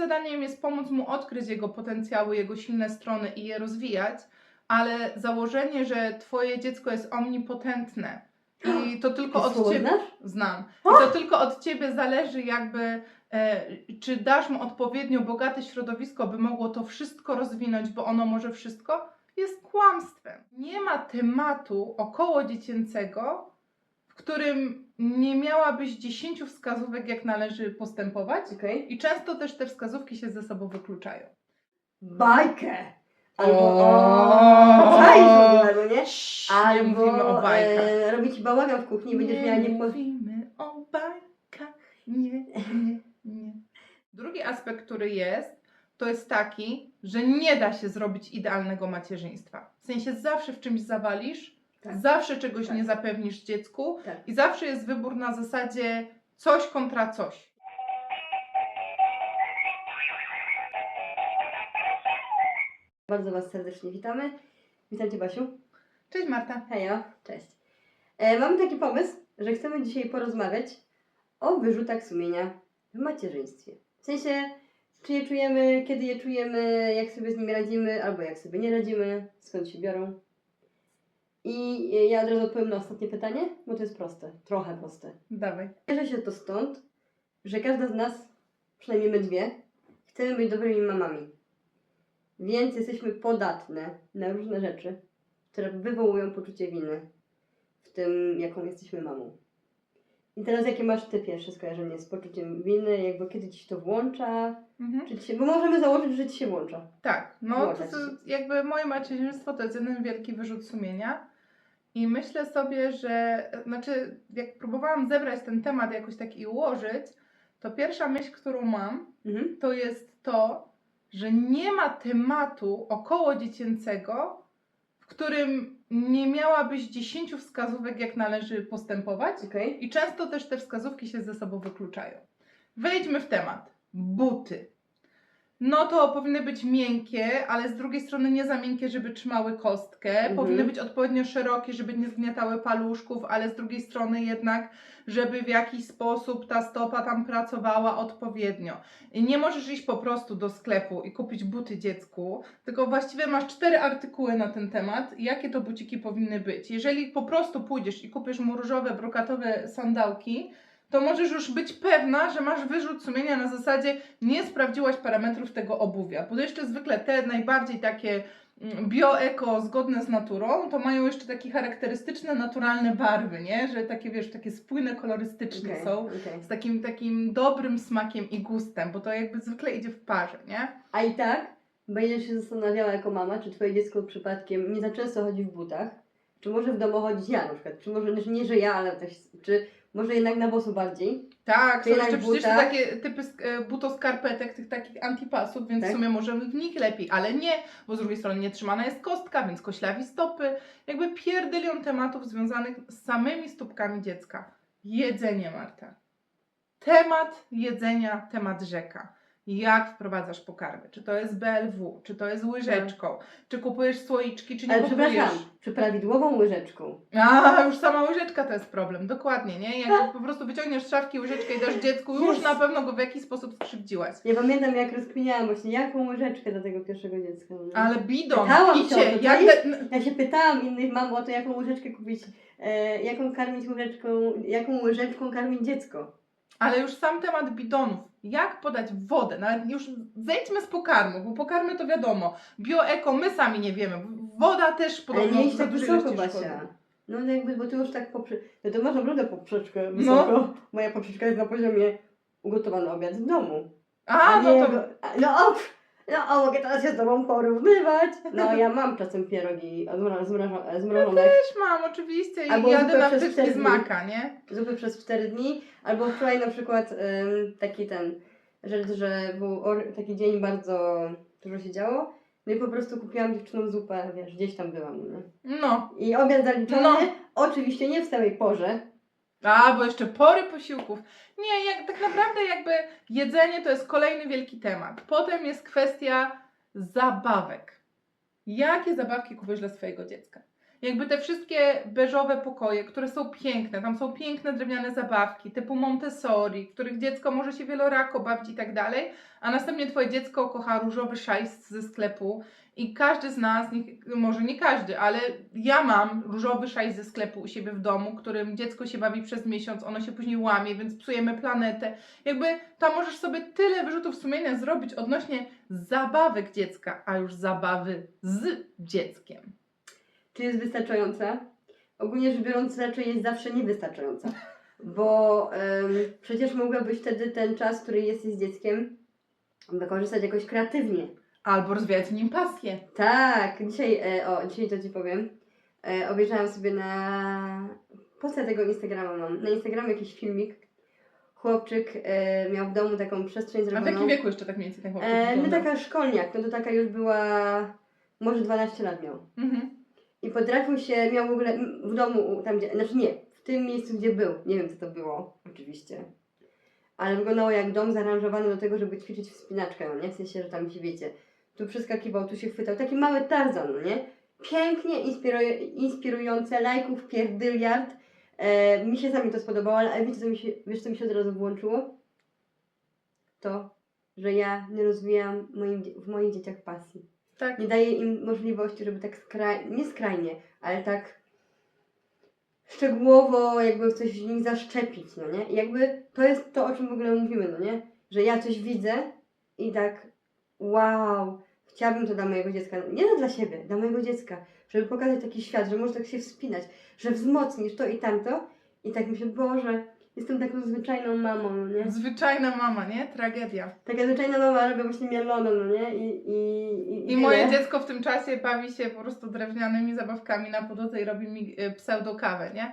zadaniem jest pomóc mu odkryć jego potencjały, jego silne strony i je rozwijać, ale założenie, że twoje dziecko jest omnipotentne i to tylko Ty od ciebie znam. I to tylko od ciebie zależy, jakby e, czy dasz mu odpowiednio bogate środowisko, by mogło to wszystko rozwinąć, bo ono może wszystko, jest kłamstwem. Nie ma tematu około dziecięcego, w którym nie miałabyś 10 wskazówek, jak należy postępować. Okej. I często też te wskazówki się ze sobą wykluczają. Bajkę! Albo O! Czaisz w ogóle, no nie? nie mówimy o bajkach. E, robi ci bałagan w kuchni będziesz miała nie... mówimy o bajkach. Nie, nie, nie. Drugi aspekt, który jest, to jest taki, że nie da się zrobić idealnego macierzyństwa. W sensie zawsze w czymś zawalisz, Tak. zawsze czegoś Tak. nie zapewnisz dziecku Tak. i zawsze jest wybór na zasadzie coś kontra coś. Bardzo Was serdecznie witamy. Witam Cię Basiu. Cześć Marta. Hejo, cześć. E, mamy taki pomysł, że chcemy dzisiaj porozmawiać o wyrzutach sumienia w macierzyństwie. W sensie, czy je czujemy, kiedy je czujemy, jak sobie z nimi radzimy, albo jak sobie nie radzimy, skąd się biorą. I ja od razu odpowiem na ostatnie pytanie, bo to jest proste, trochę proste. Dawaj. Bierze się to stąd, że każda z nas, przynajmniej my dwie, chcemy być dobrymi mamami. Więc jesteśmy podatne na różne rzeczy, które wywołują poczucie winy w tym, jaką jesteśmy mamą. I teraz jakie masz ty pierwsze skojarzenie z poczuciem winy, jakby kiedy ci się to włącza, Mhm. czy ci się, bo możemy założyć, że ci się włącza. Tak, no to, Włączać to się. jakby moje macierzyństwo to jest jeden wielki wyrzut sumienia. I myślę sobie, że znaczy, jak próbowałam zebrać ten temat jakoś tak i ułożyć, to pierwsza myśl, którą mam, Mhm. to jest to, że nie ma tematu około dziecięcego, w którym nie miałabyś 10 wskazówek, jak należy postępować. Okej. I często też te wskazówki się ze sobą wykluczają. Wejdźmy w temat. Buty. No to powinny być miękkie, ale z drugiej strony nie za miękkie, żeby trzymały kostkę. Mhm. Powinny być odpowiednio szerokie, żeby nie zgniatały paluszków, ale z drugiej strony jednak, żeby w jakiś sposób ta stopa tam pracowała odpowiednio. I nie możesz iść po prostu do sklepu i kupić buty dziecku, tylko właściwie masz cztery artykuły na ten temat, jakie to buciki powinny być. Jeżeli po prostu pójdziesz i kupisz mu różowe, brokatowe sandałki, to możesz już być pewna, że masz wyrzut sumienia na zasadzie nie sprawdziłaś parametrów tego obuwia. Bo jeszcze zwykle te najbardziej takie mm, bio-eko, zgodne z naturą, to mają jeszcze takie charakterystyczne, naturalne barwy, nie? Że takie, wiesz, takie spójne, kolorystyczne Okej, są. okej. Z takim, takim dobrym smakiem i gustem, bo to jakby zwykle idzie w parze, nie? A i tak będziesz się zastanawiała jako mama, czy twoje dziecko przypadkiem nie za często chodzi w butach, czy może w domu chodzić ja na przykład, czy może nie, że ja, ale też, czy może jednak na bosu bardziej. Tak, są Czyli jeszcze przecież te butach? takie typy sk- e, butoskarpetek, tych takich antipasów, więc Tak. w sumie możemy w nich lepiej, ale nie, bo z drugiej strony nie trzymana jest kostka, więc koślawi stopy. Jakby pierdylion tematów związanych z samymi stópkami dziecka. Jedzenie, Marta. Temat jedzenia, temat rzeka. Jak wprowadzasz pokarmy? Czy to jest BLW, czy to jest łyżeczką, czy kupujesz słoiczki, czy nie ale kupujesz? przepraszam, czy prawidłową łyżeczką. A, już sama łyżeczka to jest problem, dokładnie, nie? Jak po prostu wyciągniesz z szafki łyżeczkę i dasz dziecku, już Yes. na pewno go w jakiś sposób skrzywdziłaś. Ja pamiętam jak rozkminiałam właśnie jaką łyżeczkę dla tego pierwszego dziecka. no. Ale bidon, Pytałam picie, to, jak... Ja się pytałam innych mam o to jaką łyżeczkę kupić, e, jaką karmić łyżeczką, jaką łyżeczką karmić dziecko. Ale już sam temat bidonów. Jak podać wodę? Nawet już zejdźmy z pokarmu, bo pokarmy to wiadomo. Bioeko my sami nie wiemy. Woda też podobno nie idź za tak wysoko. Basia. No jakby, bo ty już tak poprze... No to masz naprawdę poprzeczkę wysoko. Moja poprzeczka jest na poziomie ugotowany obiad w domu. A, no nie to... a- No, o, no o, mogę teraz się z tobą porównywać. No ja mam czasem pierogi zmra- zmraża- zmrożone, Też mam oczywiście i Albo jadę zupę na przez wtyczki cztery z dni. maka, nie? zupy przez 4 dni. Albo wczoraj na przykład ym, taki ten, rzecz, że był or- taki dzień bardzo dużo się działo. No i po prostu kupiłam dziewczynom zupę, wiesz, gdzieś tam byłam. Nie? No. I obiad zaliczony, No. oczywiście nie w stałej porze, A, bo jeszcze pory posiłków. Nie, jak, tak naprawdę jakby jedzenie to jest kolejny wielki temat. Potem jest kwestia zabawek. Jakie zabawki kupujesz dla swojego dziecka? Jakby te wszystkie beżowe pokoje, które są piękne, tam są piękne drewniane zabawki typu Montessori, w których dziecko może się wielorako bawić i tak dalej, a następnie twoje dziecko kocha różowy szajs ze sklepu i każdy z nas, nie, może nie każdy, ale ja mam różowy szajs ze sklepu u siebie w domu, którym dziecko się bawi przez miesiąc, ono się później łamie, więc psujemy planetę. Jakby tam możesz sobie tyle wyrzutów sumienia zrobić odnośnie zabawek dziecka, a już zabawy z dzieckiem. Czy jest wystarczająca? Ogólnie rzecz biorąc, raczej jest zawsze niewystarczająca. Bo em, przecież mogłabyś wtedy ten czas, który jesteś z dzieckiem, wykorzystać jakoś kreatywnie. Albo rozwijać nim pasję. Tak, dzisiaj, e, o, dzisiaj to Ci powiem. E, obejrzałam sobie na... Postać tego Instagrama mam. Na Instagramie jakiś filmik. Chłopczyk e, miał w domu taką przestrzeń A w zrobioną. jakim wieku jeszcze tak mniej więcej ten chłopczyk E, no wygląda? taka szkolniak, no to taka już była... Może 12 lat miał. Mhm. I potrafił się, miał w ogóle m, w domu, tam gdzie, znaczy nie, w tym miejscu, gdzie był. Nie wiem, co to było, oczywiście. Ale wyglądało jak dom zaaranżowany do tego, żeby ćwiczyć wspinaczkę, no nie? W sensie, że tam się, wiecie, tu przeskakiwał, tu się chwytał. Taki mały Tarzan, no nie? Pięknie inspiruj- inspirujące, lajków pierdyliard. E, mi się sami to spodobało, ale wiecie, co mi się, wiesz, co mi się od razu włączyło? To, że ja nie rozwijam moim, w moich dzieciach pasji Tak. nie daje im możliwości, żeby tak skraj, nie skrajnie, ale tak szczegółowo jakby coś w nich zaszczepić, no nie? I jakby to jest to, o czym w ogóle mówimy, no nie? Że ja coś widzę i tak wow, chciałabym to dla mojego dziecka, nie no dla siebie, dla mojego dziecka, żeby pokazać taki świat, że może tak się wspinać, że wzmocnisz to i tamto i tak myślę, Boże, jestem taką zwyczajną mamą, no nie? Zwyczajna mama, nie? Tragedia. Taka zwyczajna mama robię właśnie mieloną, no nie? I, i, i, I moje dziecko w tym czasie bawi się po prostu drewnianymi zabawkami na podłodze i robi mi y, pseudokawę, nie?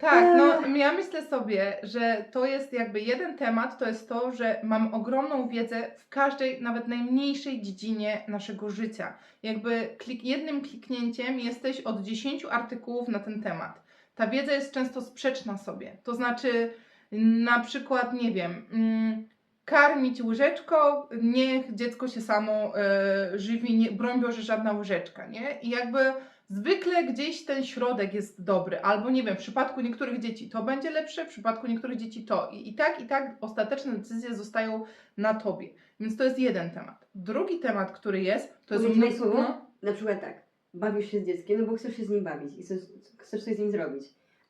Tak, no ja myślę sobie, że to jest jakby jeden temat, to jest to, że mam ogromną wiedzę w każdej, nawet najmniejszej dziedzinie naszego życia. Jakby klik, jednym kliknięciem jesteś od 10 artykułów na ten temat. Ta wiedza jest często sprzeczna sobie. To znaczy, na przykład, nie wiem, mm, karmić łyżeczką, niech dziecko się samo e, żywi, nie, broń Boże, żadna łyżeczka, nie? I jakby zwykle gdzieś ten środek jest dobry, albo nie wiem, w przypadku niektórych dzieci to będzie lepsze, w przypadku niektórych dzieci to. I, i tak, i tak ostateczne decyzje zostają na tobie. Więc to jest jeden temat. Drugi temat, który jest, to jest... Moje słowo? no, Na przykład tak, bawisz się z dzieckiem, no bo chcesz się z nim bawić i chcesz, chcesz coś z nim zrobić.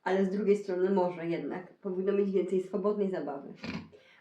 Ale z drugiej strony może jednak powinno mieć więcej swobodnej zabawy.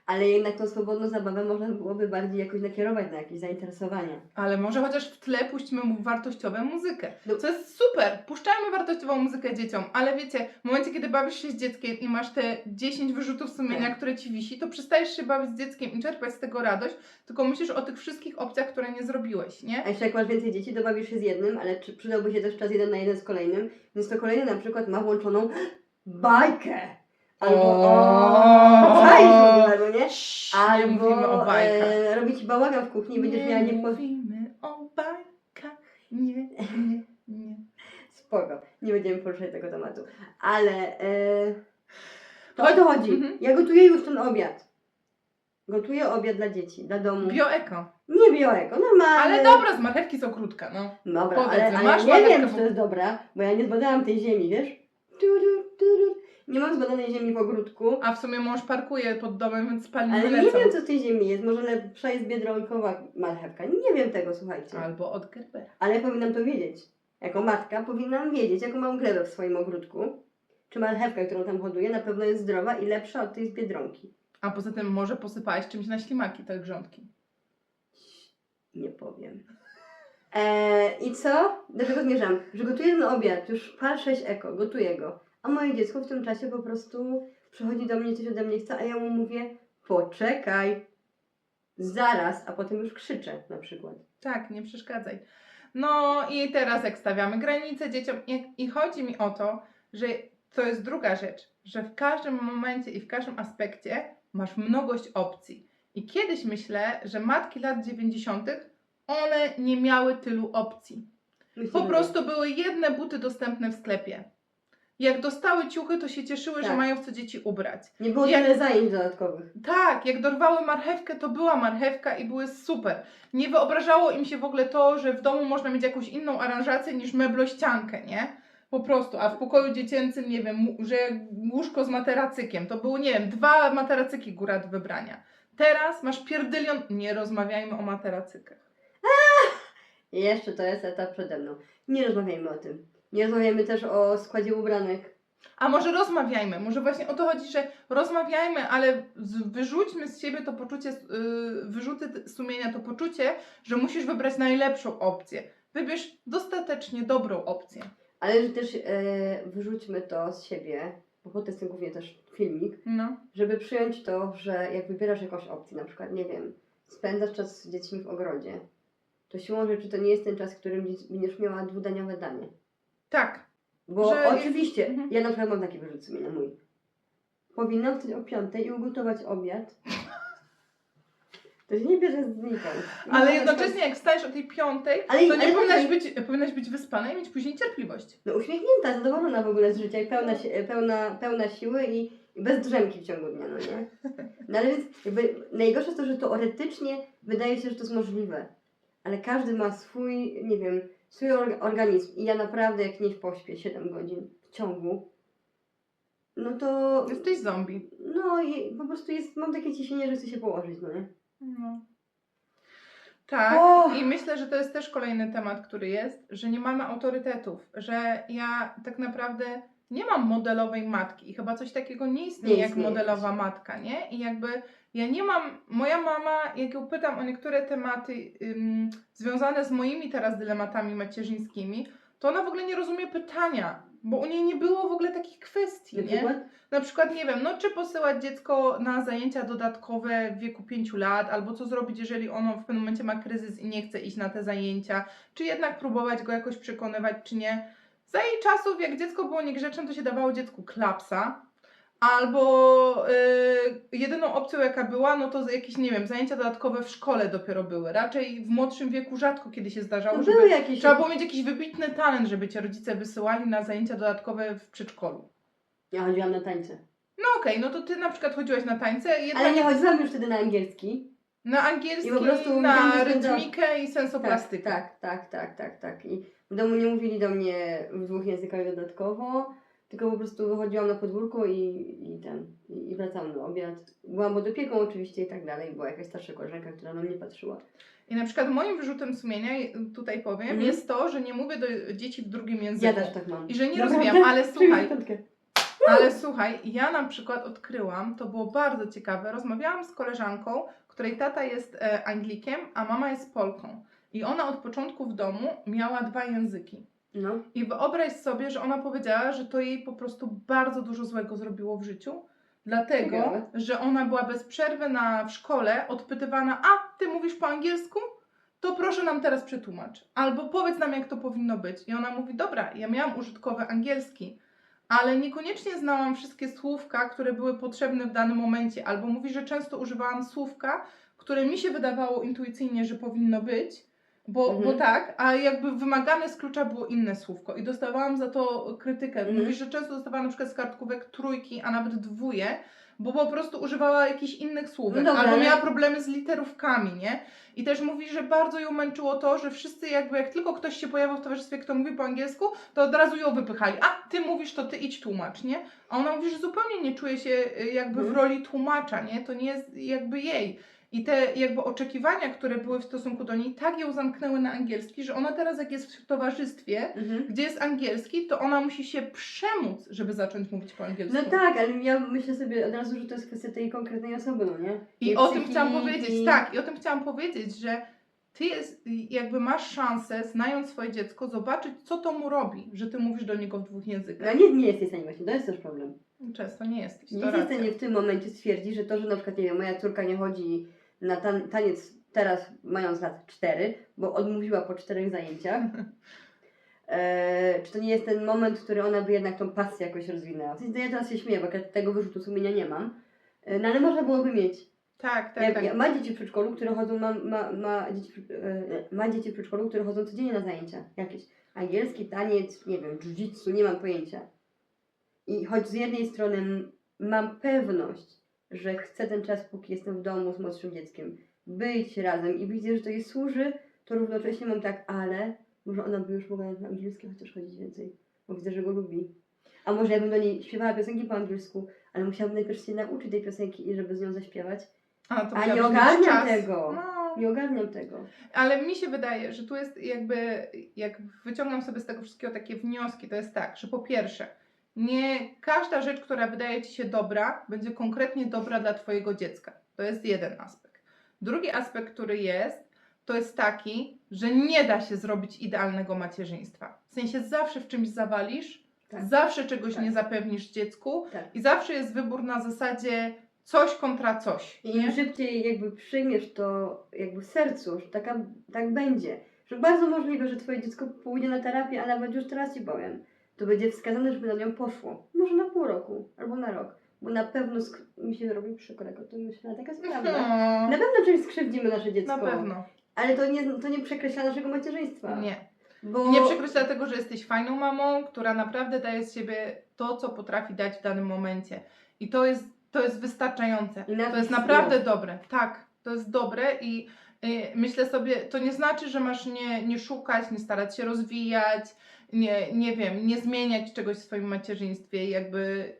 Ale jednak tą swobodną zabawę można byłoby bardziej jakoś nakierować na jakieś zainteresowania. Ale może chociaż w tle puśćmy mu wartościową muzykę. No. Co jest super, puszczajmy wartościową muzykę dzieciom, ale wiecie, w momencie, kiedy bawisz się z dzieckiem i masz te 10 wyrzutów sumienia, Tak. które ci wisi, to przestajesz się bawić z dzieckiem i czerpać z tego radość, tylko myślisz o tych wszystkich opcjach, które nie zrobiłeś, nie? A jeszcze jak masz więcej dzieci, to bawisz się z jednym, ale czy przydałby się też czas jeden na jeden z kolejnym, więc to kolejny na przykład ma włączoną bajkę. Albo O! czaisz w ogóle, no nie? nie mówimy o bajkach. e, robi ci bałagan w kuchni i będziesz miała nie po... mówimy o bajkach, nie, nie, nie. Spoko, nie będziemy poruszać tego tematu. Ale e, to o to chodzi. Mhm. Ja gotuję już ten obiad. Gotuję obiad dla dzieci, dla domu. Bioeko. Nie bioeko, normalnie. Ale dobra, z marchewki z ogródka, no. Dobra, Powiedz, ale, ale masz ja nie marchewkę, wiem, czy to jest dobra, bo ja nie zbadałam tej ziemi, wiesz? Tu, tu. Nie mam zbadanej ziemi w ogródku, A w sumie mąż parkuje pod domem, więc spaliny ale nie lecą. wiem, co w tej ziemi jest. Może lepsza jest biedronkowa marchewka. Nie wiem tego, słuchajcie. Albo od Gerbera. Ale powinnam to wiedzieć. Jako matka powinnam wiedzieć, jaką mam glebę w swoim ogródku. Czy marchewka, którą tam hoduję, na pewno jest zdrowa i lepsza od tej z biedronki. A poza tym może posypałeś czymś na ślimaki te grządki. Nie powiem. Eee, I co? Do czego zmierzam? Że gotuję ten obiad, już pal 6 eko, gotuję go. A moje dziecko w tym czasie po prostu przychodzi do mnie, coś ode mnie chce, a ja mu mówię, poczekaj, zaraz, a potem już krzyczę na przykład. Tak, nie przeszkadzaj. No i teraz jak stawiamy granice dzieciom i, chodzi mi o to, że to jest druga rzecz, że w każdym momencie i w każdym aspekcie masz mnogość opcji. I kiedyś myślę, że matki lat 90. one nie miały tylu opcji. Po prostu były jedne buty dostępne w sklepie. Jak dostały ciuchy, to się cieszyły, że Tak. mają w co dzieci ubrać. Nie było Jak- tyle zajęć dodatkowych. Tak, jak dorwały marchewkę, to była marchewka i były super. Nie wyobrażało im się w ogóle to, że w domu można mieć jakąś inną aranżację niż meblościankę, nie? Po prostu, a w pokoju dziecięcym, nie wiem, mu- że łóżko z materacykiem, to było, nie wiem, dwa materacyki góra do wybrania. Teraz masz pierdylion, nie rozmawiajmy o materacykach. Jeszcze to jest etap przede mną. Nie rozmawiajmy o tym. Nie rozmawiajmy też o składzie ubranek. A może rozmawiajmy, może właśnie o to chodzi, że rozmawiajmy, ale z, wyrzućmy z siebie to poczucie, yy, wyrzuty t- sumienia, to poczucie, że musisz wybrać najlepszą opcję. Wybierz dostatecznie dobrą opcję. Ale że też e, wyrzućmy to z siebie, bo po to jest ten głównie też filmik, No. żeby przyjąć to, że jak wybierasz jakąś opcję, na przykład, nie wiem, spędzasz czas z dziećmi w ogrodzie, to siłą rzeczy to nie jest ten czas, w którym dzieci- będziesz miała dwudaniowe danie. Tak. Bo Że- oczywiście, Mhm. ja na przykład mam taki wyrzut sumienia mój. Powinnam wstać o piątej i ugotować obiad. To się nie bierze znikąd. Ale Nie jednocześnie jak wstajesz o tej piątej, Ale- to nie ale- powinnaś być, powinnaś być wyspana i mieć później cierpliwość. No uśmiechnięta, zadowolona w ogóle z życia i pełna, si- pełna, pełna siły i, i bez drzemki w ciągu dnia, no nie? No ale więc jakby najgorsze jest to, że teoretycznie wydaje się, że to jest możliwe. Ale każdy ma swój, nie wiem, swój orga- organizm i ja naprawdę jak nie pośpię 7 godzin w ciągu, no to Jesteś zombie. no i po prostu jest, mam takie ciśnienie, że chcę się położyć, no nie? No. Tak, O! i myślę, że to jest też kolejny temat, który jest, że nie mamy autorytetów, że ja tak naprawdę nie mam modelowej matki i chyba coś takiego nie istnieje Nie jak istnieje modelowa właśnie. matka, nie? I jakby ja nie mam, moja mama, jak ją pytam o niektóre tematy ym, związane z moimi teraz dylematami macierzyńskimi, to ona w ogóle nie rozumie pytania, bo u niej nie było w ogóle takich kwestii, nie? Na przykład, nie wiem, no czy posyłać dziecko na zajęcia dodatkowe w wieku 5 lat, albo co zrobić, jeżeli ono w pewnym momencie ma kryzys i nie chce iść na te zajęcia, czy jednak próbować go jakoś przekonywać, czy nie. Za jej czasów, jak dziecko było niegrzeczne, to się dawało dziecku klapsa, albo yy, jedyną opcją, jaka była, no to jakieś, nie wiem, zajęcia dodatkowe w szkole dopiero były. Raczej w młodszym wieku rzadko kiedy się zdarzało, No żeby... były jakieś... Trzeba było mieć jakiś wybitny talent, żeby cię rodzice wysyłali na zajęcia dodatkowe w przedszkolu. Ja chodziłam na tańce. No okej, no to ty na przykład chodziłaś na tańce, jednak Ale nie chodziłam już wtedy na angielski. na angielski, I po prostu na rytmikę i sensoplastykę. Tak, tak, tak, tak, tak. I w domu nie mówili do mnie w dwóch językach dodatkowo, tylko po prostu wychodziłam na podwórko i, i ten, i, i wracałam na obiad. Byłam pod opieką oczywiście i tak dalej. Była jakaś starsza koleżanka, która na mnie patrzyła. I na przykład moim wyrzutem sumienia, tutaj powiem, Mhm. jest to, że nie mówię do dzieci w drugim języku. Ja też tak mam. I że nie Naprawdę? rozumiem, ale słuchaj, ale słuchaj, ja na przykład odkryłam, to było bardzo ciekawe, rozmawiałam z koleżanką, której tata jest e, Anglikiem, a mama jest Polką. I ona od początku w domu miała dwa języki. No. I wyobraź sobie, że ona powiedziała, że to jej po prostu bardzo dużo złego zrobiło w życiu. Dlatego, Ciekawe. że ona była bez przerwy na, w szkole odpytywana, a ty mówisz po angielsku? To proszę nam teraz przetłumacz. Albo powiedz nam, jak to powinno być. I ona mówi, dobra, ja miałam użytkowy angielski, ale niekoniecznie znałam wszystkie słówka, które były potrzebne w danym momencie. Albo mówi, że często używałam słówka, które mi się wydawało intuicyjnie, że powinno być, bo, Mhm. bo tak, a jakby wymagane z klucza było inne słówko i dostawałam za to krytykę. Mhm. Mówi, że często dostawałam na przykład z kartkówek trójki, a nawet dwóje, bo po prostu używała jakichś innych słówek, No albo miała problemy z literówkami, nie? I też mówi, że bardzo ją męczyło to, że wszyscy jakby, jak tylko ktoś się pojawił w towarzystwie, kto mówi po angielsku, to od razu ją wypychali. A, ty mówisz, to ty idź tłumacz, nie? A ona mówi, że zupełnie nie czuje się y, jakby w Mhm. roli tłumacza, nie? To nie jest jakby jej. I te jakby oczekiwania, które były w stosunku do niej, tak ją zamknęły na angielski, że ona teraz jak jest w towarzystwie, Mhm. gdzie jest angielski, to ona musi się przemóc, żeby zacząć mówić po angielsku. No tak, ale ja myślę sobie od razu, że to jest kwestia tej konkretnej osoby, no nie? I o tym chciałam powiedzieć, tak, i o tym chciałam powiedzieć, że ty jest, jakby masz szansę, znając swoje dziecko, zobaczyć, co to mu robi, że ty mówisz do niego w dwóch językach. No nie, nie jesteś w stanie właśnie, to jest też problem. Często nie jesteś, Nie jesteś w stanie w tym momencie stwierdzić, że to, że na przykład, nie wiem, moja córka nie chodzi na tan- taniec teraz mając lat 4, bo odmówiła po czterech zajęciach, e, czy to nie jest ten moment, w który ona by jednak tą pasję jakoś rozwinęła? W sensie, ja teraz się śmieję, bo tego wyrzutu sumienia nie mam, e, no ale można byłoby mieć. Tak, tak, Ja, tak. ja, ma dzieci w przedszkolu, które chodzą, ma, ma, ma, dzieci, e, ma dzieci w przedszkolu, które chodzą codziennie na zajęcia. Jakieś angielski, taniec, nie wiem, jiu-jitsu, nie mam pojęcia. I choć z jednej strony mam pewność, że chcę ten czas, póki jestem w domu z młodszym dzieckiem, być razem i widzę, że to jej służy, to równocześnie mam tak, ale może ona by już mogła na angielski chociaż chodzić więcej. bo widzę, że go lubi. A może ja bym do niej śpiewała piosenki po angielsku, ale musiałabym najpierw się nauczyć tej piosenki i żeby z nią zaśpiewać. A, to A nie ogarniam tego. No. Nie ogarniam tego. Ale mi się wydaje, że tu jest jakby, jak wyciągam sobie z tego wszystkiego takie wnioski, to jest tak, że po pierwsze, nie każda rzecz, która wydaje Ci się dobra, będzie konkretnie dobra dla Twojego dziecka. To jest jeden aspekt. Drugi aspekt, który jest, to jest taki, że nie da się zrobić idealnego macierzyństwa. W sensie zawsze w czymś zawalisz, Tak. zawsze czegoś Tak. nie zapewnisz dziecku Tak. i zawsze jest wybór na zasadzie coś kontra coś. I im szybciej jakby przyjmiesz to jakby w sercu, że taka, tak będzie, że bardzo możliwe, że twoje dziecko pójdzie na terapię, a nawet już teraz ci powiem, to będzie wskazane, żeby na nią poszło. Może na pół roku albo na rok, bo na pewno mi się robi przykro, jak o tym myślę, taka jest prawda. No, Na pewno czymś skrzywdzimy nasze dziecko, na pewno. ale to nie, to nie przekreśla naszego macierzyństwa. Nie. Bo... Nie przykryć dlatego, że jesteś fajną mamą, która naprawdę daje z siebie to, co potrafi dać w danym momencie. I to jest, to jest wystarczające. Nawet To jest naprawdę dobre. Tak, to jest dobre i y, myślę sobie, to nie znaczy, że masz nie, nie szukać, nie starać się rozwijać, nie, nie wiem, nie zmieniać czegoś w swoim macierzyństwie. Jakby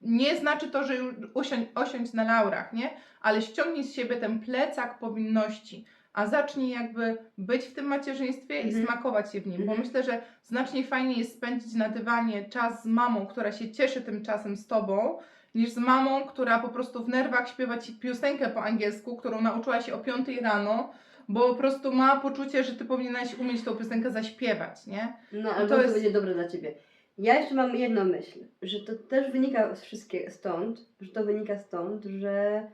nie znaczy to, że już usiądź, osiądź na laurach, nie? Ale ściągnij z siebie ten plecak powinności, a zacznij jakby być w tym macierzyństwie i Mhm. smakować się w nim. Bo Mhm. myślę, że znacznie fajniej jest spędzić na dywanie czas z mamą, która się cieszy tym czasem z tobą, niż z mamą, która po prostu w nerwach śpiewa ci piosenkę po angielsku, którą nauczyła się o 5 rano, bo po prostu ma poczucie, że ty powinnaś umieć tą piosenkę zaśpiewać, nie? No, to albo to, jest- będzie dobre dla ciebie. Ja jeszcze mam jedną myśl, że to też wynika z wszystkie stąd, że to wynika stąd, że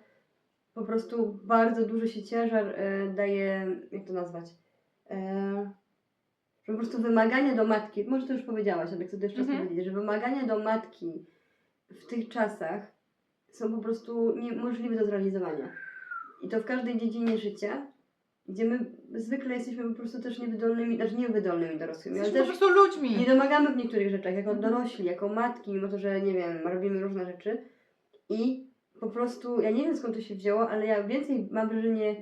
po prostu bardzo duży się ciężar e, daje, jak to nazwać, że po prostu wymagania do matki, może to już powiedziałaś, ale chcę to jeszcze raz Mhm. powiedzieć, że wymagania do matki w tych czasach są po prostu niemożliwe do zrealizowania. I to w każdej dziedzinie życia, gdzie my zwykle jesteśmy po prostu też niewydolnymi, znaczy niewydolnymi dorosłymi, ale Jesteśmy też po prostu ludźmi. nie domagamy w niektórych rzeczach, jako Mhm. dorośli, jako matki, mimo to, że nie wiem, robimy różne rzeczy. I po prostu, ja nie wiem skąd to się wzięło, ale ja więcej mam wrażenie,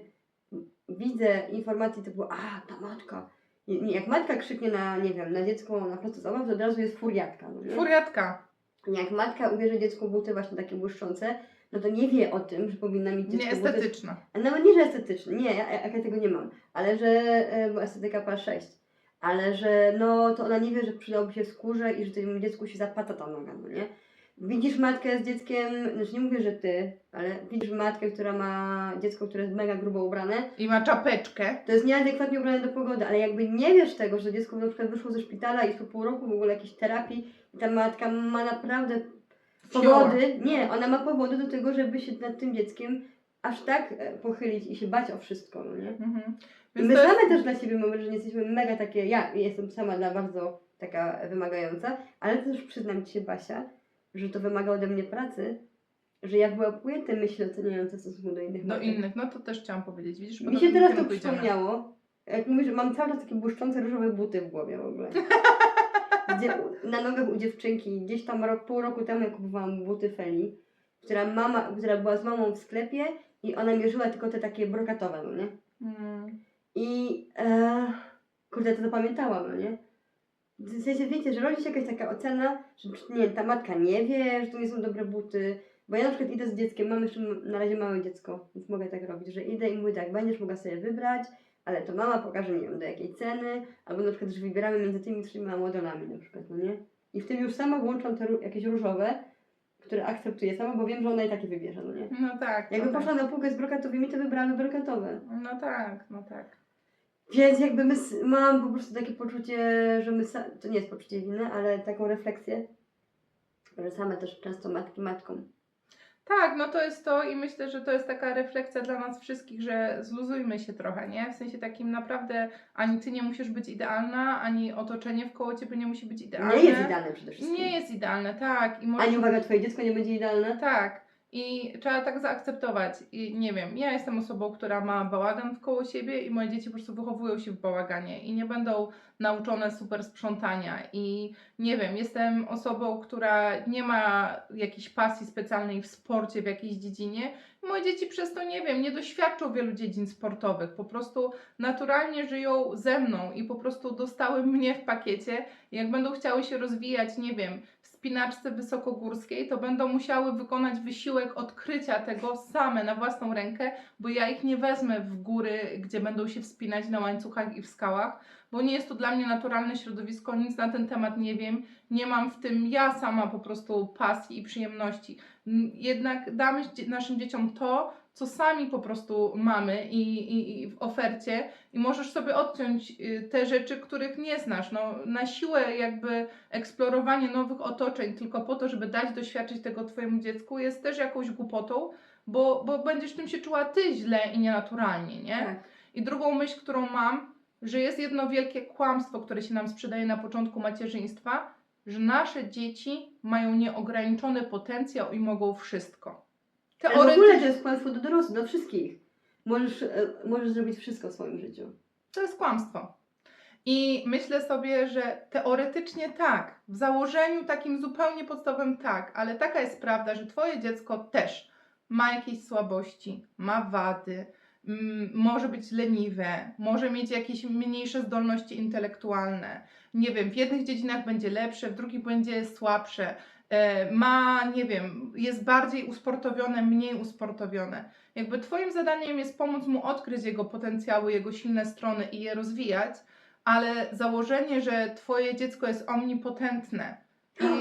widzę informacji typu, a ta matka. Nie, nie, jak matka krzyknie na, nie wiem, na dziecko na placu zabaw, to od razu jest furiatka. No nie? Furiatka. Jak matka ubierze dziecku buty właśnie takie błyszczące, no to nie wie o tym, że powinna mieć dziecko buty Nieestetyczna. a nawet nie, że estetyczny, nie, ja, ja, ja tego nie mam, ale że, e, bo estetyka PA 6, ale że no to ona nie wie, że przydałoby się skórze i że temu dziecku się zapata ta noga, no nie? Widzisz matkę z dzieckiem, znaczy nie mówię, że ty, ale widzisz matkę, która ma dziecko, które jest mega grubo ubrane, I ma czapeczkę. to jest nieadekwatnie ubrane do pogody, ale jakby nie wiesz tego, że dziecko na przykład wyszło ze szpitala i jest po pół roku w ogóle jakiejś terapii i ta matka ma naprawdę. Powody, nie, ona ma powody do tego, żeby się nad tym dzieckiem aż tak e, pochylić i się bać o wszystko, no nie? Mhm. My jest- same też dla siebie mamy, że nie jesteśmy mega takie, ja jestem sama dla bardzo taka wymagająca, ale też przyznam Ci się, Basia, że to wymaga ode mnie pracy, że ja wyłapuję te myśli oceniające w stosunku do innych do matek. innych, no to też chciałam powiedzieć. Widzisz, Mi się teraz to przypomniało, jak mówisz, że mam cały czas takie błyszczące różowe buty w głowie w ogóle. Na nogach u dziewczynki, gdzieś tam rok, pół roku temu ja kupowałam buty Feli, która, mama, która była z mamą w sklepie i ona mierzyła tylko te takie brokatowe, no nie? Mm. I e, kurde, to zapamiętałam, no nie? W sensie wiecie, że rodzi się jakaś taka ocena, że nie, ta matka nie wie, że to nie są dobre buty. Bo ja na przykład idę z dzieckiem, mam jeszcze na razie małe dziecko, więc mogę tak robić, że idę i mówię tak, będziesz mogła sobie wybrać, ale to mama pokaże, nie wiem, do jakiej ceny, albo na przykład, że wybieramy między tymi trzema modelami na przykład, no nie? I w tym już sama włączam te jakieś różowe, które akceptuję sama, bo wiem, że ona i takie wybierze, no nie? No tak. Jakby no tak. poszła na półkę z brokatowymi, to wybramy brokatowe. No tak, no tak. Więc jakby my, mam po prostu takie poczucie, że my, to nie jest poczucie winy, ale taką refleksję, że same też często matki matką. Tak, no to jest to i myślę, że to jest taka refleksja dla nas wszystkich, że zluzujmy się trochę, nie? W sensie takim naprawdę ani ty nie musisz być idealna, ani otoczenie wkoło ciebie nie musi być idealne. Nie jest idealne przede wszystkim. Nie jest idealne, tak. I może... Ani uwaga, twoje dziecko nie będzie idealne. Tak. I trzeba tak zaakceptować. I nie wiem, ja jestem osobą, która ma bałagan wkoło siebie i moje dzieci po prostu wychowują się w bałaganie i nie będą nauczone super sprzątania. I nie wiem, jestem osobą, która nie ma jakiejś pasji specjalnej w sporcie, w jakiejś dziedzinie. Moje dzieci przez to nie wiem, nie doświadczą wielu dziedzin sportowych. Po prostu naturalnie żyją ze mną i po prostu dostały mnie w pakiecie. I jak będą chciały się rozwijać, nie wiem, w spinaczce wysokogórskiej, to będą musiały wykonać wysiłek odkrycia tego same na własną rękę, bo ja ich nie wezmę w góry, gdzie będą się wspinać na łańcuchach i w skałach, bo nie jest to dla mnie naturalne środowisko, nic na ten temat nie wiem, nie mam w tym ja sama po prostu pasji i przyjemności. Jednak damy naszym dzieciom to, co sami po prostu mamy i, i, i w ofercie i możesz sobie odciąć y, te rzeczy, których nie znasz. No, na siłę jakby eksplorowanie nowych otoczeń tylko po to, żeby dać doświadczyć tego twojemu dziecku jest też jakąś głupotą, bo, bo będziesz tym się czuła ty źle i nienaturalnie, nie? Tak. I drugą myśl, którą mam, że jest jedno wielkie kłamstwo, które się nam sprzedaje na początku macierzyństwa, że nasze dzieci mają nieograniczony potencjał i mogą wszystko. Ale w ogóle to Teoretycznie jest kłamstwo do dorosłych, do wszystkich. Możesz, e, możesz zrobić wszystko w swoim życiu. to jest kłamstwo. I myślę sobie, że teoretycznie tak, w założeniu takim zupełnie podstawowym tak, ale taka jest prawda, że Twoje dziecko też ma jakieś słabości, ma wady, mm, może być leniwe, może mieć jakieś mniejsze zdolności intelektualne. Nie wiem, w jednych dziedzinach będzie lepsze, w drugich będzie słabsze. E, ma, nie wiem, jest bardziej usportowione, mniej usportowione. Jakby Twoim zadaniem jest pomóc mu odkryć jego potencjały, jego silne strony i je rozwijać, ale założenie, że Twoje dziecko jest omnipotentne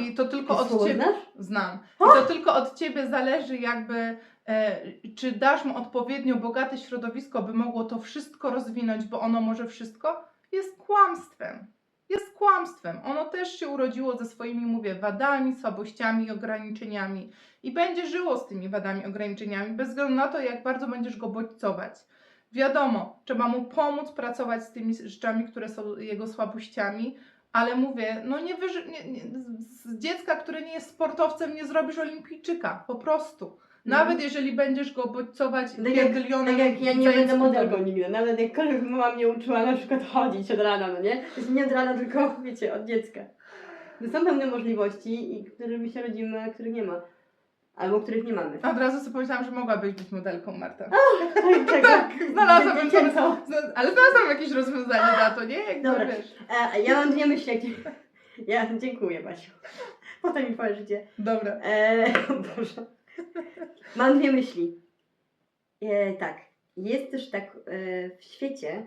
i to tylko Ty od Ciebie. Znam. I to tylko od ciebie zależy, jakby, e, czy dasz mu odpowiednio bogate środowisko, by mogło to wszystko rozwinąć, bo ono może wszystko, jest kłamstwem. Jest kłamstwem. Ono też się urodziło ze swoimi, mówię, wadami, słabościami i ograniczeniami. I będzie żyło z tymi wadami ograniczeniami, bez względu na to, jak bardzo będziesz go bodźcować. Wiadomo, trzeba mu pomóc pracować z tymi rzeczami, które są jego słabościami, ale mówię, no nie, wyży- nie, nie z dziecka, które nie jest sportowcem, nie zrobisz olimpijczyka, po prostu. Nawet jeżeli będziesz go bodźcować Mhm. Tak jak- Tak jak ja nie będę modelką nigdy, nawet jakkolwiek mama mnie uczyła na przykład chodzić od rana, no nie? To jest nie od rana, tylko wiecie, od dziecka. To są pewne możliwości, i którymi się rodzimy, a których nie ma. Albo których nie mamy. A Od razu sobie pomyślałam, że mogłabyś być modelką, Marta. Tak, tak, znalazłabym Wiecie to, co? zna- ale znalazłam jakieś rozwiązanie na to, nie? Jak Dobra. wiesz. E, ja mam dwie myśli. Ja dziękuję, Basiu. Potem mi powiesz, życie. Dobra. E, Boże. Mam dwie myśli. E, tak. Jest też tak e, w świecie,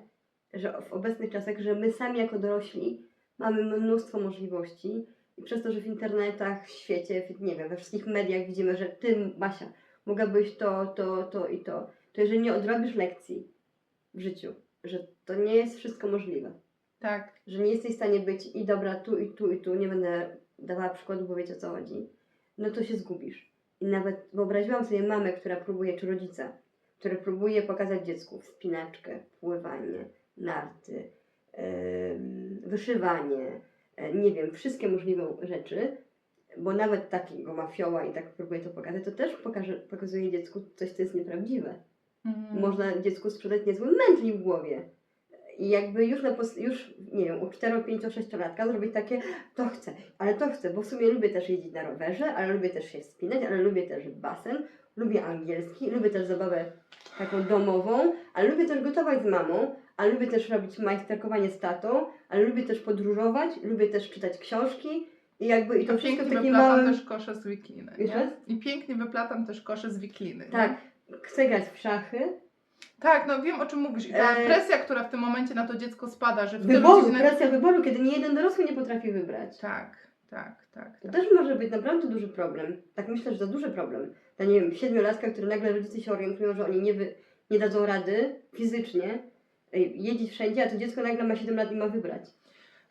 że w obecnych czasach, że my sami jako dorośli mamy mnóstwo możliwości i przez to, że w internetach, w świecie, w, nie wiem, we wszystkich mediach widzimy, że ty, Basia, mogłabyś to, to, to i to, to jeżeli nie odrobisz lekcji w życiu, że to nie jest wszystko możliwe Tak. że nie jesteś w stanie być i dobra tu i tu i tu, nie będę dawała przykładu, bo wiecie o co chodzi, no to się zgubisz. I nawet wyobraziłam sobie mamę, która próbuje, czy rodzica, który próbuje pokazać dziecku wspinaczkę, pływanie, narty, wyszywanie, e, nie wiem, wszystkie możliwe rzeczy, bo nawet takiego mafioła i tak próbuje to pokazać, to też pokaże, pokazuje dziecku coś, co jest nieprawdziwe Mhm. można dziecku sprzedać niezły mętli w głowie. I jakby już, na pos- już nie wiem, u 4, 5, 6 latka zrobić takie, to chcę, ale to chcę, bo w sumie lubię też jeździć na rowerze, ale lubię też się wspinać, ale lubię też basen, lubię angielski, lubię też zabawę taką domową, ale lubię też gotować z mamą, a lubię też robić majsterkowanie z tatą, ale lubię też podróżować, lubię też czytać książki i jakby i to wszystko pięknie w takim wyplatam małym... też kosze z wikliny. Jeszcze Nie? raz? I pięknie wyplatam też kosze z wikliny. nie? Tak, chcę grać w szachy, Tak, no wiem o czym mówisz. I ta E, presja, która w tym momencie na to dziecko spada, że w tylu wyboru, presja wyboru, kiedy nie jeden dorosły nie potrafi wybrać. Tak, tak, tak. To tak. też może być naprawdę duży problem. Tak myślę, że to duży problem. Dla nie wiem, siedmiolatka, który nagle rodzice się orientują, że oni nie, wy, nie dadzą rady fizycznie ej, jeździć wszędzie, a to dziecko nagle ma 7 lat i ma wybrać.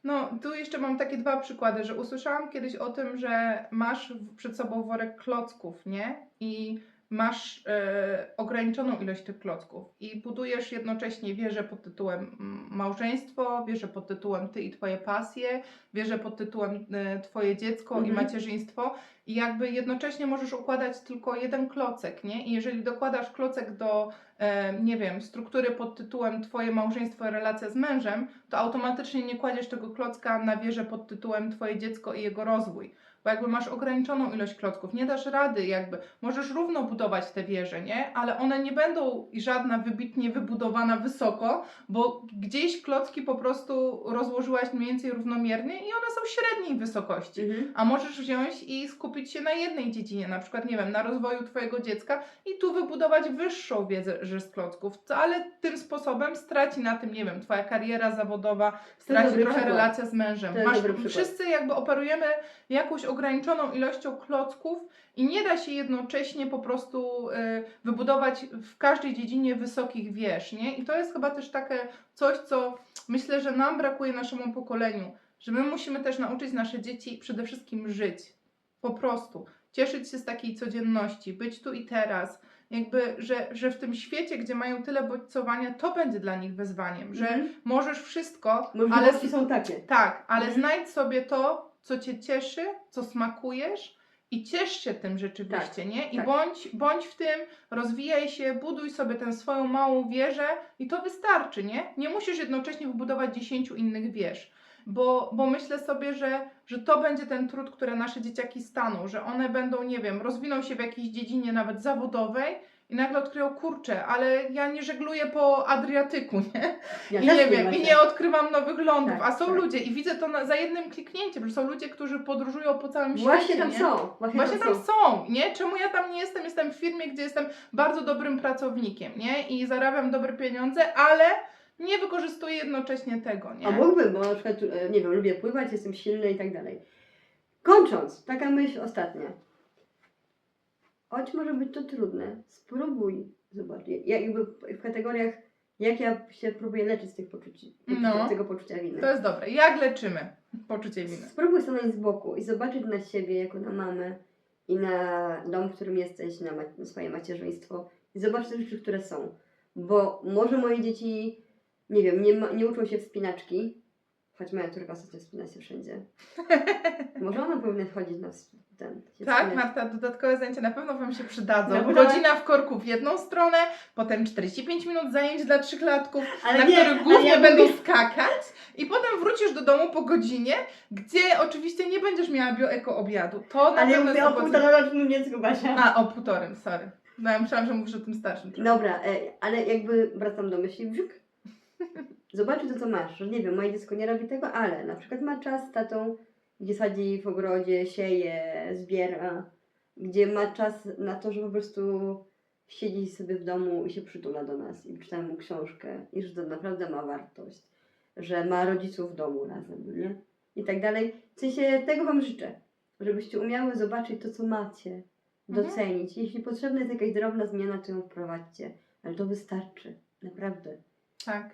No, tu jeszcze mam takie dwa przykłady, że usłyszałam kiedyś o tym, że masz w- przed sobą worek klocków, nie? I masz e, ograniczoną ilość tych klocków i budujesz jednocześnie wieżę pod tytułem mm, małżeństwo, wieżę pod tytułem ty i twoje pasje, wieżę pod tytułem e, twoje dziecko i Mhm. macierzyństwo i jakby jednocześnie możesz układać tylko jeden klocek, nie? I jeżeli dokładasz klocek do, e, nie wiem, struktury pod tytułem twoje małżeństwo i relacja z mężem, to automatycznie nie kładziesz tego klocka na wieżę pod tytułem twoje dziecko i jego rozwój. Bo jakby masz ograniczoną ilość klocków, nie dasz rady jakby, możesz równo budować te wieże, nie? Ale one nie będą i żadna wybitnie wybudowana wysoko, bo gdzieś klocki po prostu rozłożyłaś mniej więcej równomiernie i one są średniej wysokości. Mhm. A możesz wziąć i skupić się na jednej dziedzinie, na przykład, nie wiem, na rozwoju Twojego dziecka i tu wybudować wyższą wiedzę że z klocków, ale tym sposobem straci na tym, nie wiem, Twoja kariera zawodowa, straci trochę przykład. relacja z mężem. Masz, wszyscy jakby operujemy jakąś ograniczoną ilością klocków i nie da się jednocześnie po prostu y, wybudować w każdej dziedzinie wysokich wież, nie? I to jest chyba też takie coś, co myślę, że nam brakuje naszemu pokoleniu, że my musimy też nauczyć nasze dzieci przede wszystkim żyć. Po prostu. Cieszyć się z takiej codzienności, być tu i teraz. Jakby, że, że w tym świecie, gdzie mają tyle bodźcowania, to będzie dla nich wyzwaniem, że Mhm. możesz wszystko, ale Możliwości są takie. tak, ale Mhm. znajdź sobie to, co cię cieszy, co smakujesz i ciesz się tym rzeczywiście, nie? I tak. bądź, bądź w tym, rozwijaj się, buduj sobie tę swoją małą wieżę i to wystarczy, nie? Nie musisz jednocześnie wybudować dziesięciu innych wież. Bo, bo myślę sobie, że, że to będzie ten trud, który nasze dzieciaki staną, że one będą, nie wiem, rozwiną się w jakiejś dziedzinie nawet zawodowej i nagle odkryją, kurczę, ale ja nie żegluję po Adriatyku, nie? Ja I nie wiem, macie. i nie odkrywam nowych lądów, Tak, a są tak. ludzie i widzę to na, za jednym kliknięciem, że są ludzie, którzy podróżują po całym Właśnie świecie. tam nie? są. Właśnie, Właśnie tam tam są. są, nie? Czemu ja tam nie jestem? Jestem w firmie, gdzie jestem bardzo dobrym pracownikiem, nie? I zarabiam dobre pieniądze, ale nie wykorzystuję jednocześnie tego, nie? A mógłbym, bo na przykład, e, nie wiem, lubię pływać, jestem silny i tak dalej. Kończąc, taka myśl ostatnia. Choć może być to trudne, spróbuj. Zobacz, ja jakby w kategoriach, jak ja się próbuję leczyć z tych poczuć, poczucia, No. tego poczucia winy. To jest dobre. Jak leczymy poczucie winy? Spróbuj stanąć z boku i zobaczyć na siebie jako na mamę i na dom, w którym jesteś, na, ma- na swoje macierzyństwo i zobacz te rzeczy, które są. Bo może moje dzieci, nie wiem, nie, nie uczą się wspinaczki, choć moja córka ostatnio wspina się wszędzie. Może ona powinna wchodzić na ten. się Tak, wspinać. Marta, dodatkowe zajęcia na pewno Wam się przydadzą. Zabudować- Godzina w korku w jedną stronę, potem 45 minut zajęć dla trzylatków, Ale na nie, których głównie ja będą mówię- skakać i potem wrócisz do domu po godzinie, gdzie oczywiście nie będziesz miała bioeko obiadu. To na Ale ja pewno mówię jest o owoce- półtorocznym dziecku, Basia. A, o półtorym, sorry. No ja myślałam, że mówisz o tym starszym. Dobra, e, ale jakby wracam do myśli, brzuch. Zobaczy to, co masz. Że nie wiem, moje dziecko nie robi tego, ale na przykład ma czas z tatą, gdzie sadzi w ogrodzie, sieje, zbiera, gdzie ma czas na to, że po prostu siedzi sobie w domu i się przytula do nas i czyta mu książkę i że to naprawdę ma wartość, że ma rodziców w domu razem, no nie? I tak dalej. W sensie tego Wam życzę, żebyście umiały zobaczyć to, co macie, Mhm. docenić. Jeśli potrzebna jest jakaś drobna zmiana, to ją wprowadźcie. Ale to wystarczy. Naprawdę. Tak.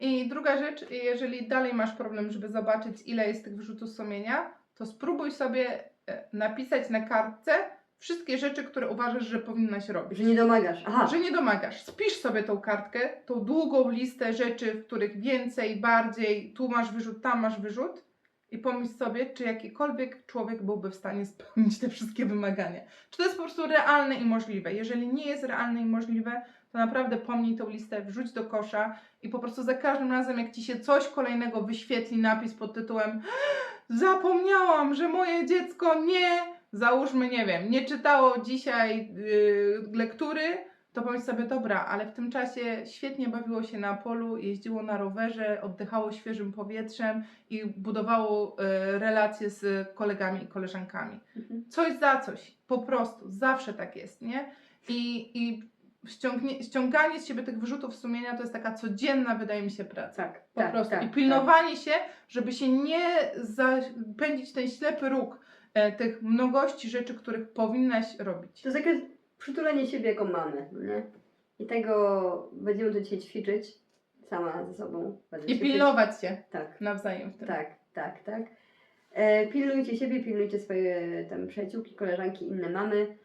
I druga rzecz, jeżeli dalej masz problem, żeby zobaczyć, ile jest tych wyrzutów sumienia, to spróbuj sobie e, napisać na kartce wszystkie rzeczy, które uważasz, że powinnaś robić. Że nie domagasz. Aha. Że nie domagasz. Spisz sobie tą kartkę, tą długą listę rzeczy, w których więcej, bardziej, tu masz wyrzut, tam masz wyrzut i pomyśl sobie, czy jakikolwiek człowiek byłby w stanie spełnić te wszystkie wymagania. Czy to jest po prostu realne i możliwe. Jeżeli nie jest realne i możliwe, to naprawdę pomnij tą listę, wrzuć do kosza i po prostu za każdym razem, jak ci się coś kolejnego wyświetli, napis pod tytułem zapomniałam, że moje dziecko nie, załóżmy, nie wiem, nie czytało dzisiaj yy, lektury, to pomyśl sobie, dobra, ale w tym czasie świetnie bawiło się na polu, jeździło na rowerze, oddychało świeżym powietrzem i budowało y, relacje z kolegami i koleżankami. Mhm. Coś za coś, po prostu, zawsze tak jest, nie? I, i ściągnie, ściąganie z siebie tych wyrzutów sumienia to jest taka codzienna, wydaje mi się, praca. Tak, Po tak, prostu. tak, I pilnowanie się, żeby się nie zapędzić ten ślepy róg e, tych mnogości rzeczy, których powinnaś robić. To jest takie przytulenie siebie jako mamy, nie? I tego będziemy to dzisiaj ćwiczyć. Sama ze sobą. I ćwiczyć. pilnować się Tak, nawzajem w tym. tak, tak, tak. E, pilnujcie siebie, pilnujcie swoje tam przyjaciółki, koleżanki, inne mamy.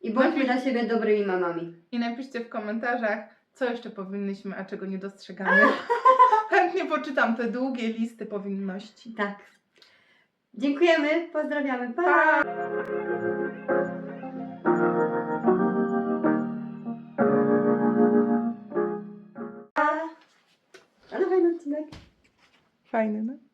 I bądźmy dla siebie dobrymi mamami. I napiszcie w komentarzach, co jeszcze powinnyśmy, a czego nie dostrzegamy. Chętnie poczytam te długie listy powinności. Tak. Dziękujemy, pozdrawiamy. pa. Pa! Ale fajny odcinek. Fajny, no?